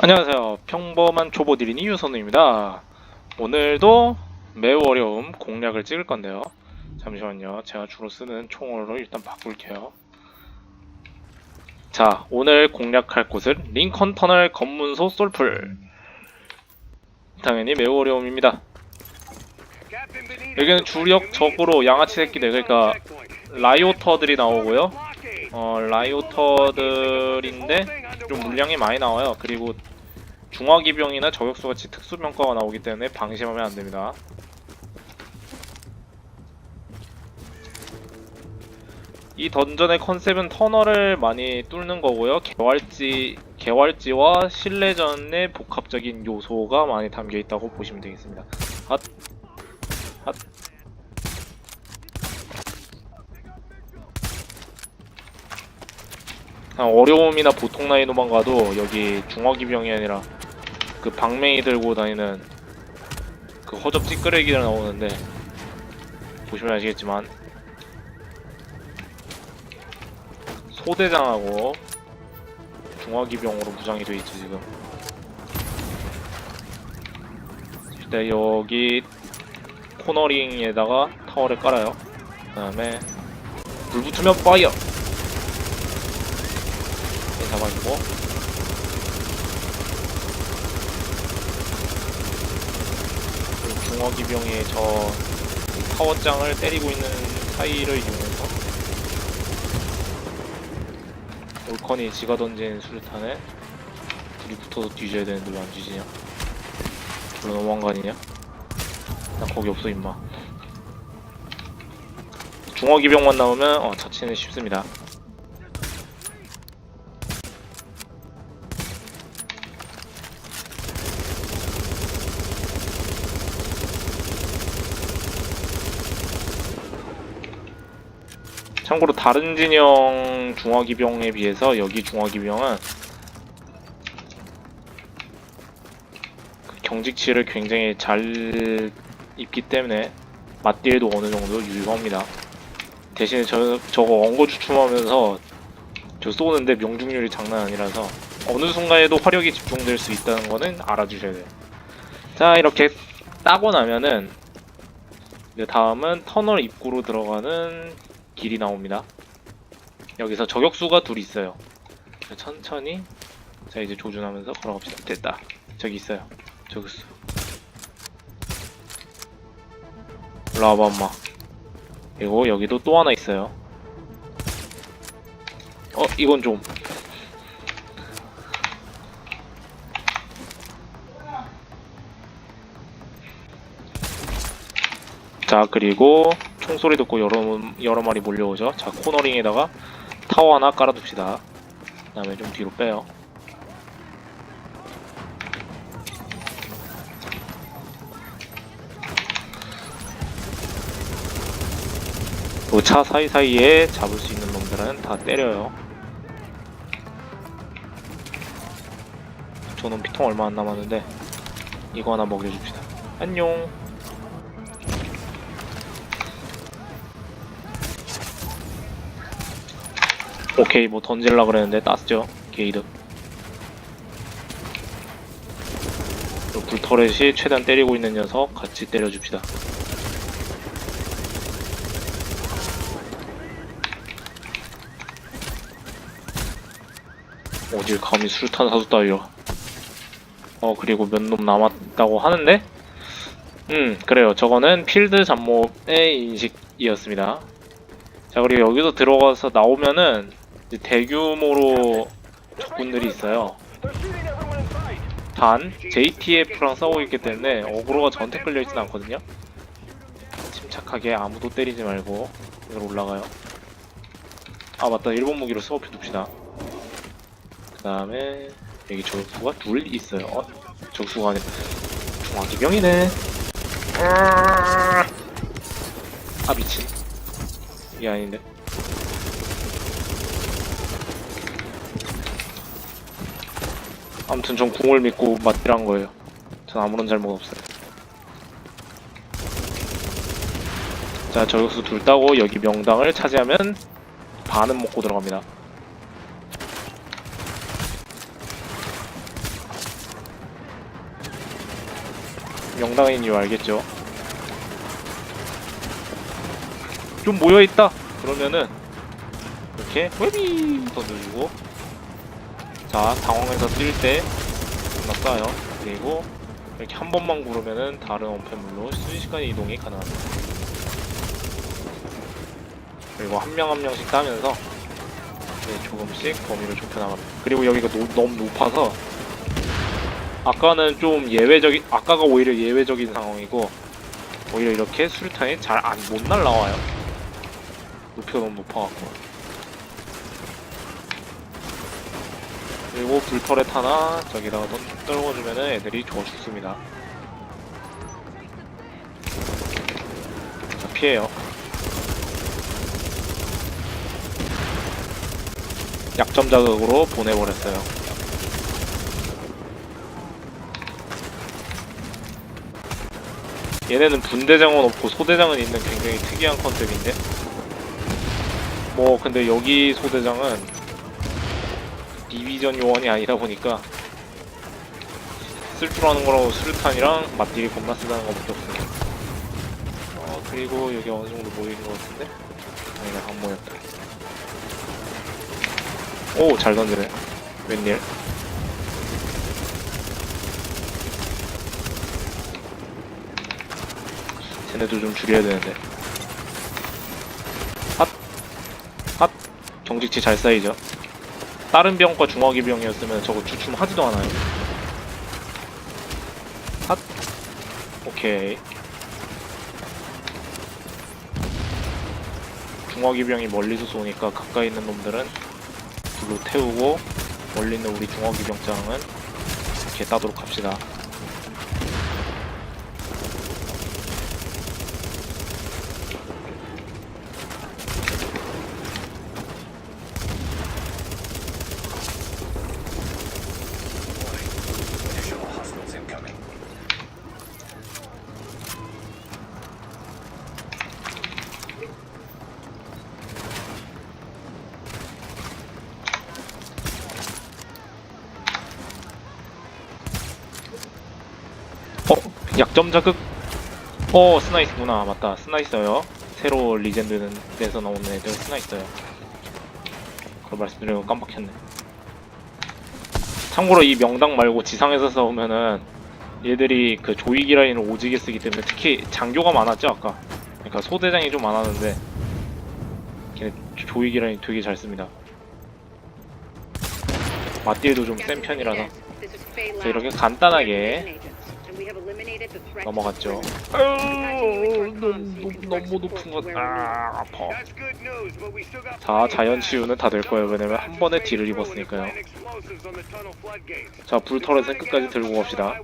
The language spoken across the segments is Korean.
안녕하세요. 평범한 초보 디린이 유선우입니다. 오늘도 매우 어려움 공략을 찍을 건데요. 잠시만요. 제가 주로 쓰는 총으로 일단 바꿀게요. 자, 오늘 공략할 곳은 링컨 터널 검문소 솔풀. 당연히 매우 어려움입니다. 여기는 주력 적으로 양아치 새끼들, 그러니까 라이오터들이 나오고요. 어, 라이오터들인데 좀 물량이 많이 나와요. 그리고 중화기병이나 저격수 같이 특수병과가 나오기 때문에 방심하면 안 됩니다. 이 던전의 컨셉은 터널을 많이 뚫는 거고요. 개활지, 개활지와 실내전의 복합적인 요소가 많이 담겨 있다고 보시면 되겠습니다. 핫, 핫. 아, 어려움이나 보통 난이도만 가도 여기 중화기병이 아니라 그 방맹이 들고 다니는 그 허접 찌끄레기들 나오는데 보시면 아시겠지만 소대장하고 중화기병으로 무장이 있죠 지금. 일단 여기 코너링에다가 타워를 깔아요. 그 다음에 불 붙으면 파이어! 네, 잡아주고. 그리고 중화기병의 저 타워장을 때리고 있는 사이를 이용해서 올컨이 지가 던진 수류탄에 둘이 붙어서 뒤져야 되는데 왜 안 뒤지냐? 별로 너무한 거 아니냐? 나 거기 없어 임마. 중화기병만 나오면 어 자치는 쉽습니다 참고로 다른 진영 중화기병에 비해서 여기 중화기병은 그 경직치를 굉장히 잘 입기 때문에 맞딜도 어느 정도 유효합니다. 대신에 저, 저거 엉거 주춤하면서 저 쏘는데 명중률이 장난 아니라서 어느 순간에도 화력이 집중될 수 있다는 거는 알아주셔야 돼요. 자 이렇게 따고 나면은 이제 다음은 터널 입구로 들어가는 길이 나옵니다. 여기서 저격수가 둘 있어요. 천천히 자 이제 조준하면서 걸어갑시다. 됐다. 저기 있어요. 저격수. 올라와봐 엄마. 그리고 여기도 또 하나 있어요. 어 이건 좀 자 그리고 총소리 듣고 여러 여러 마리 몰려오죠. 자 코너링에다가 타워 하나 깔아둡시다. 그 다음에 좀 뒤로 빼요. 그 차 사이사이에 잡을 수 있는 놈들은 다 때려요. 저놈 피통 얼마 안 남았는데 이거 하나 먹여줍시다. 안녕. 오케이 뭐 던질라 그랬는데 땄죠 게이드 불터렛이 최대한 때리고 있는 녀석 같이 때려줍시다. 어딜 감히 수류탄 사수 따위로 어 그리고 몇 놈 남았다고 하는데? 음 그래요. 저거는 필드 잡목의 인식이었습니다. 자 그리고 여기서 들어가서 나오면은 대규모로 적군들이 있어요. 단 JTF랑 싸우고 있기 때문에 어그로가 저한테 끌려 있진 않거든요. 침착하게 아무도 때리지 말고 여기로 올라가요. 아 맞다 일본 무기로 스워프 둡시다. 그 다음에 여기 적수가 둘 있어요. 어? 적수가 아니라 중화기병이네. 아 미친. 이게 아닌데. 아무튼 전 궁을 믿고 맞기란 거예요. 전 아무런 잘못 없어요. 자, 저격수 둘 따고 여기 명당을 차지하면 반은 먹고 들어갑니다. 명당인 이유 알겠죠? 좀 모여있다! 그러면은 이렇게 웨비 던져주고 자 당황해서 뛸 때 존나 쏴요. 그리고 이렇게 한 번만 구르면은 다른 원패물로 순식간에 이동이 가능합니다. 그리고 한 명 한 명씩 따면서 네, 조금씩 범위를 좁혀나갑니다. 그리고 여기가 노- 너무 높아서 아까는 좀 예외적인 아까가 오히려 예외적인 상황이고 오히려 이렇게 수류탄이 잘 안 못 날라와요. 높이가 너무 높아갖고 그리고 불터렛 하나 저기다가 던- 떨궈주면은 애들이 죽어 죽습니다. 자 피해요. 약점 자극으로 보내버렸어요. 얘네는 분대장은 없고 소대장은 있는 굉장히 특이한 컨셉인데? 뭐 근데 여기 소대장은 디비전 요원이 아니다 보니까 쓸 줄 아는 거라고 수류탄이랑 맞딜이 겁나 쓰다는 것밖에 없습니다 어 그리고 여기 어느 정도 모이는 것 같은데? 아니다 안 모였다. 오 잘 던지네. 웬일? 쟤네도 좀 줄여야 되는데. 핫! 핫! 경직치 잘 쌓이죠 다른 병과 중화기 병이었으면 저거 주춤하지도 않아요. 핫! 오케이. 중화기 병이 멀리서 쏘니까 가까이 있는 놈들은 불로 태우고 멀리 있는 우리 중화기 병장은 이렇게 따도록 합시다 약점 자극? 어 스나이스구나. 맞다. 스나이스요. 새로 리젠드는 데서 나오는 애들 스나이스요. 그걸 말씀드리고 깜빡했네. 참고로 이 명당 말고 지상에서 싸우면은 얘들이 그 조이기 라인을 오지게 쓰기 때문에 특히 장교가 많았죠 아까. 그러니까 소대장이 좀 많았는데 걔네 조이기 라인 되게 잘 씁니다. 맞딜도 좀 센 편이라서. 자 이렇게 간단하게 넘어갔죠 너무 너무 높은 것 아, 아파 자 자연 치유는 다 될 거예요 왜냐면 한 번에 딜을 입었으니까요. 자 불터렛은 끝까지 들고 갑시다.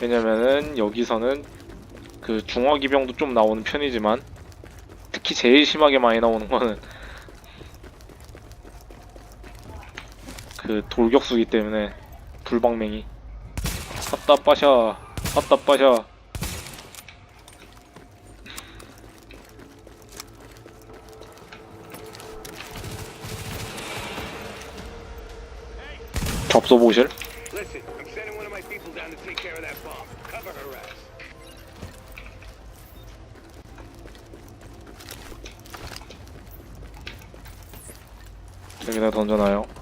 왜냐면은 여기서는 그 중화기병도 좀 나오는 편이지만 특히 제일 심하게 많이 나오는 거는 그 돌격수기 때문에 불방맹이 핫따빠샤 핫따빠샤 접소 보실? Listen, I'm sending one of my people down to take care of that bomb. Cover her ass. 여기다 던져놔요.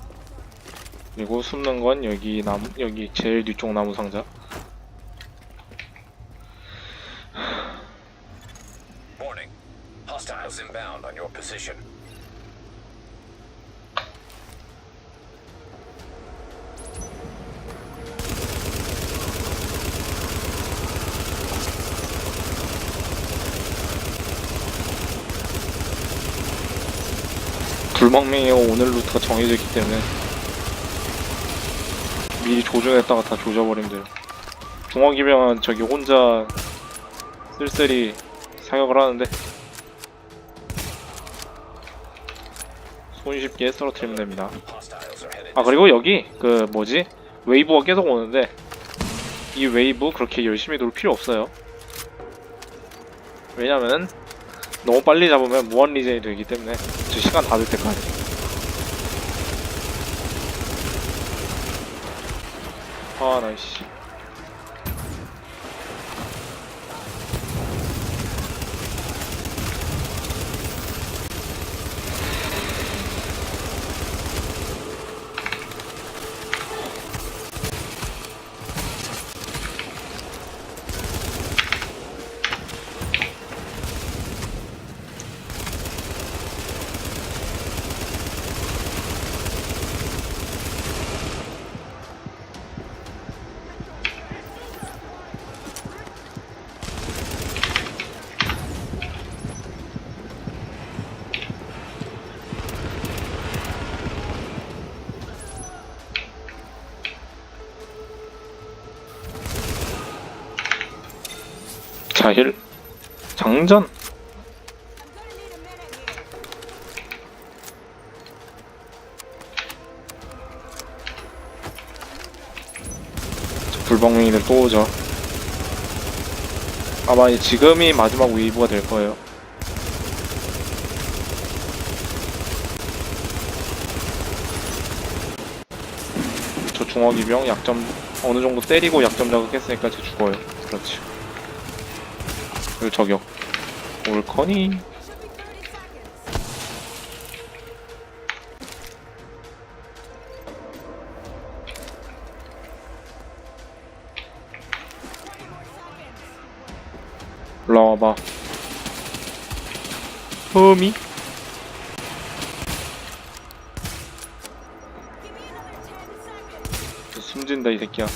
그리고 숨는 건 여기 나무 여기 제일 뒤쪽 나무 상자. 불망맹이가 오늘 루트가 정해져 있기 때문에 미리 조준했다가 다 조져버리면 돼요. 중화기병은 저기 혼자 쓸쓸히 사격을 하는데 손쉽게 쓰러뜨리면 됩니다. 아 그리고 여기 그 뭐지 웨이브가 계속 오는데 이 웨이브 그렇게 열심히 돌 필요 없어요 왜냐면 너무 빨리 잡으면 무한 리젠이 되기 때문에 저 시간 다 될 때까지 아, 나이씨. 자, 힐. 장전. 저 불방맹이들 또 오죠. 아마 지금이 마지막 웨이브가 될 거예요. 저 중화기병 약점 어느 정도 때리고 약점 자극했으니까 쟤 죽어요. 그렇지. 그리고 저격. 올 거니? 올라와봐. 흠이? 숨진다 이 새끼야.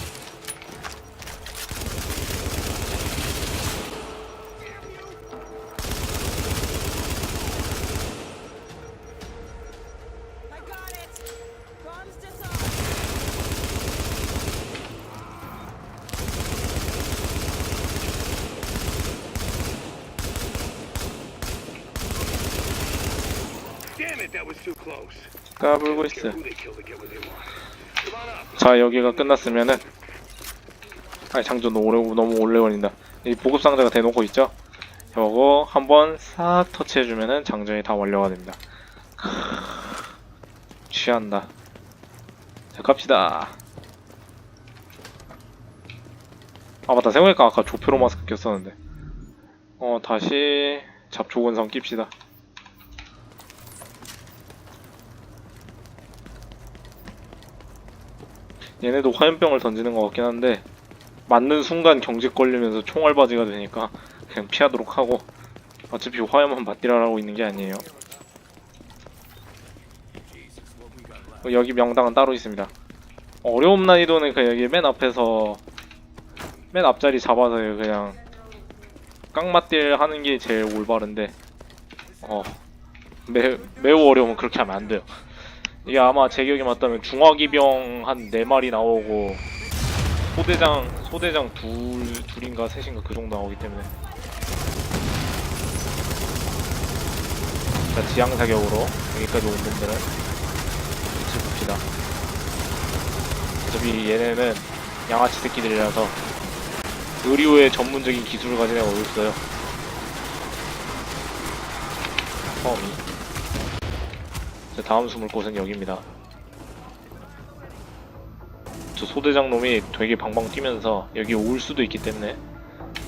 On up. 자 여기가 끝났으면은 아니 장전 너무 너무 오래 걸린다. 이 보급 상자가 대놓고 있죠? 요거 한번 싹 터치해주면은 장전이 다 완료가 됩니다. 취한다. 자 갑시다. 아 맞다. 생각해보니까 아까 조표로 마스크 꼈었는데. 어 다시 잡초근성 낍시다 얘네도 화염병을 던지는 것 같긴 한데 맞는 순간 경직 걸리면서 총알바지가 되니까 그냥 피하도록 하고 어차피 화염은 맞디라라고 있는 게 아니에요. 어, 여기 명당은 따로 있습니다. 어려움 난이도는 그 여기 맨 앞에서 맨 앞자리 잡아서 그냥 깡맞딜 하는 게 제일 올바른데 어 매, 매우 어려우면 그렇게 하면 안 돼요 이게 아마 제 기억이 맞다면 중화기병 한 4마리 나오고 소대장 소대장 둘 둘인가 셋인가 그 정도 나오기 때문에. 자 지향 사격으로 여기까지 온 놈들은 빛을 봅시다. 어차피 얘네는 양아치 새끼들이라서 의료의 전문적인 기술을 가진 애가 어딨어요? 처음이? 자, 다음 숨을 곳은 여기입니다. 저 소대장 놈이 되게 방방 뛰면서 여기 올 수도 있기 때문에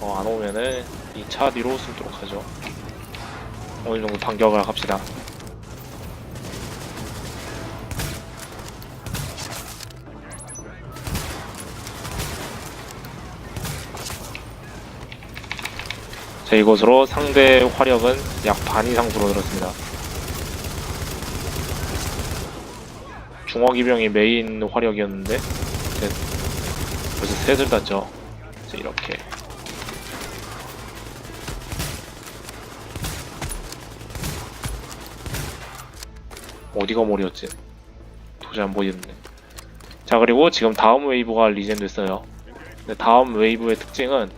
어, 안 오면은 이 차 뒤로 숨도록 하죠. 어느 정도 반격을 합시다. 자, 이것으로 상대 화력은 약 반 이상 줄어들었습니다. 중화기병이 메인 화력이었는데 벌써 셋을 땄죠. 이렇게 어디가 머리였지? 도저히 안 보이는데. 자 그리고 지금 다음 웨이브가 리젠 됐어요. 근데 다음 웨이브의 특징은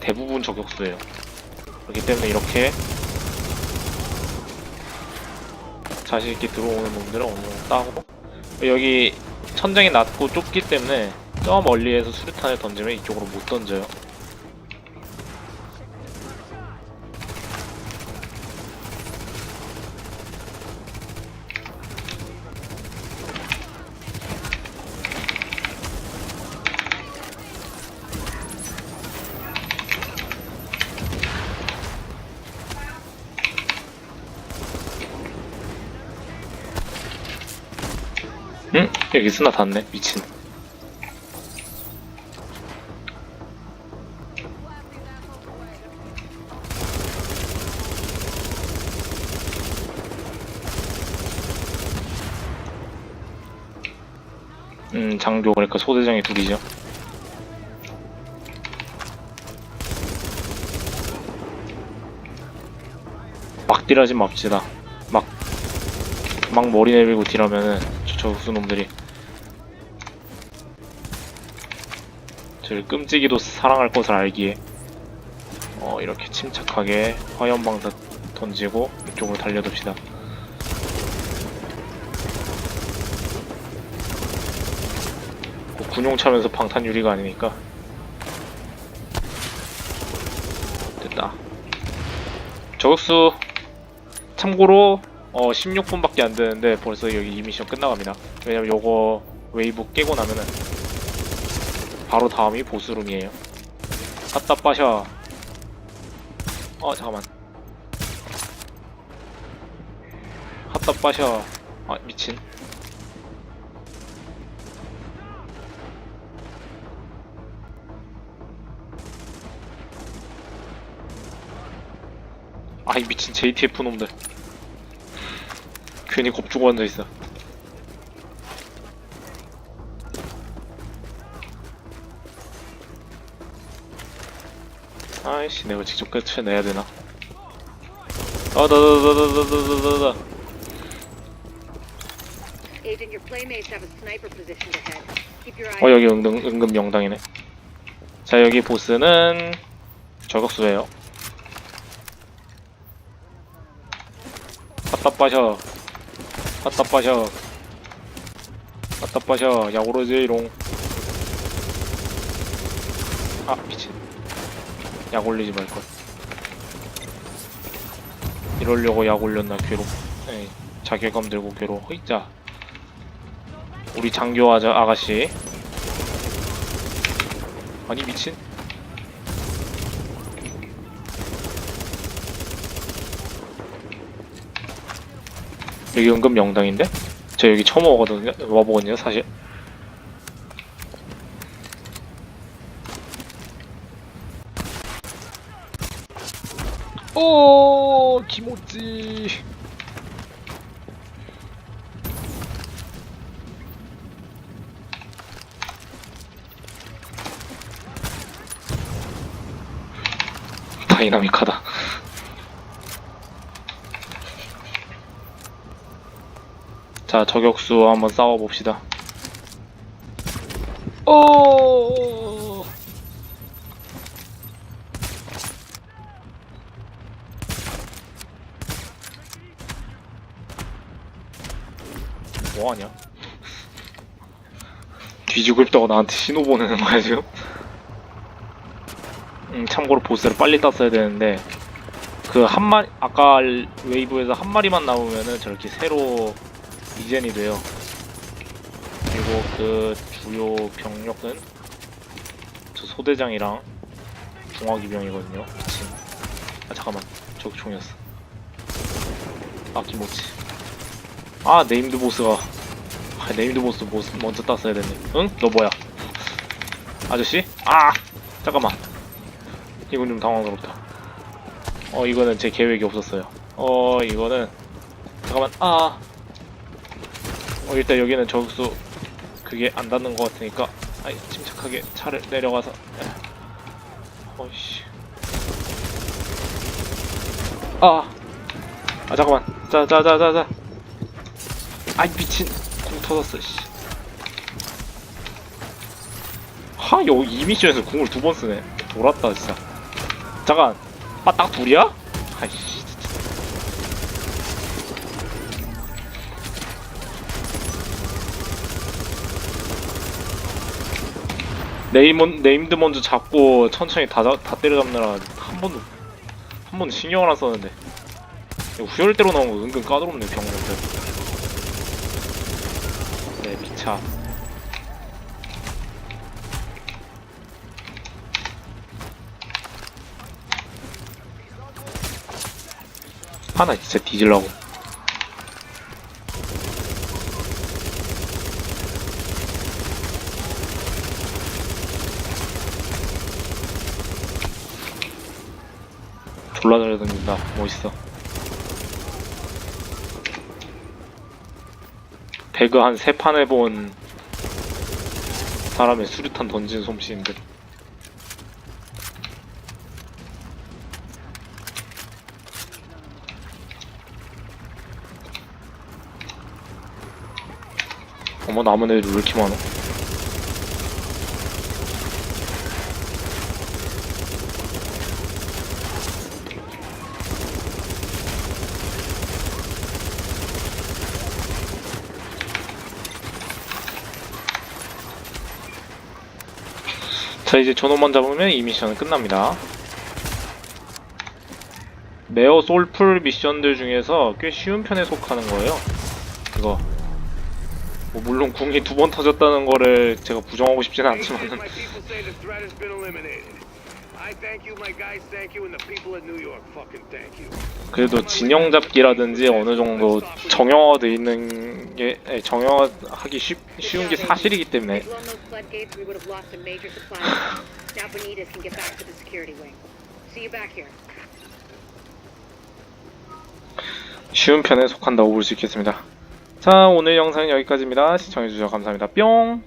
대부분 저격수예요. 그렇기 때문에 이렇게 자신 있게 들어오는 놈들은 어느 정도 따고 여기 천장이 낮고 좁기 때문에 저 멀리에서 수류탄을 던지면 이쪽으로 못 던져요. 여기 쓰나 닿네 미친. 음 장교 그러니까 소대장이 둘이죠. 막 딜하지 맙시다. 막 막 머리 내밀고 딜하면은 저 저수 놈들이 저를 끔찍이도 사랑할 것을 알기에 어 이렇게 침착하게 화염방사 던지고 이쪽으로 달려듭시다. 그 군용 차면서 방탄 유리가 아니니까. 됐다. 저격수 참고로 어 16분밖에 안 되는데 벌써 여기 이 미션 끝나갑니다. 왜냐면 요거 웨이브 깨고 나면은 바로 다음이 보스룸이에요. 갖다 빠셔. 어 잠깐만. 갖다 빠셔. 아 미친. 아이 미친 JTF 놈들. 괜히 겁주고 앉아있어. 아이씨 내가 직접 끝을내야 되나? 아나나나나나나나 어 여기 은근, 은근 명당이네. 자 여기 보스는 저격수예요. 아따빠셔. 아따빠셔. 아따빠셔. 야 오로지 이롱. 약 올리지 말걸. 이러려고 약 올렸나, 괴로. 에이, 자괴감 들고 괴로. 허이자. 우리 장교 아저 아가씨. 아니 미친 여기 은근 명당인데? 저 여기 처음 와보거든요 사실 오 기모찌 다이나믹하다. 자, 저격수 한번 싸워봅시다. 오! 뭐하냐? 뒤지고 있다가 나한테 신호 보내는 거야, 지금? 음, 참고로 보스를 빨리 땄어야 되는데 그 한 마리 아까 웨이브에서 한 마리만 나오면은 저렇게 새로 이젠이 돼요. 그리고 그 주요 병력은 저 소대장이랑 중화기병이거든요. 미친. 아 잠깐만 저기 총이었어. 아 김모치. 아 네임드 보스가 아, 네임드 보스 보스 먼저 땄어야 됐네. 응? 너 뭐야? 아저씨? 아 잠깐만. 이건 좀 당황스럽다. 어, 이거는 제 계획이 없었어요. 어, 이거는, 잠깐만, 아. 어, 일단 여기는 저격수, 그게 안 닿는 것 같으니까, 아이, 침착하게 차를 내려가서, 에. 어이씨. 아. 아, 잠깐만. 자, 자, 자, 자, 자. 아이, 미친. 궁 터졌어, 씨. 하, 여기 이 미션에서 궁을 두 번 쓰네. 돌았다, 진짜. 잠깐 아 딱 둘이야? 아이씨 진짜 네임은 네임드 먼저 잡고 천천히 다, 잡- 다 때려잡느라 한 번도 한 번도 신경을 안 썼는데 후열대로 나온 거 은근 까다롭네 병력들 좋다. 하나 진짜 뒤질라고. 졸라 잘해던진다 멋있어. 배그 한 세 판 해본 사람의 수류탄 던지는 솜씨인데. 어머 남은 애들 왜 이렇게 많아? 자 이제 저놈만 잡으면 이 미션은 끝납니다. 네어 솔풀 미션들 중에서 꽤 쉬운 편에 속하는 거예요. 이거 뭐 물론 궁이 두 번 터졌다는 거를 제가 부정하고 싶지는 않지만 그래도 진영 잡기라든지 어느 정도 정형화돼 있는 게 예, 정형화하기 쉽, 쉬운 게 사실이기 때문에 Blown those floodgates, we would have lost a major supply line. Now Benitez can get back to the security wing. See you back here. 쉬운 편에 속한다고 볼 수 있겠습니다. 자 오늘 영상은 여기까지입니다. 시청해주셔서 감사합니다. 뿅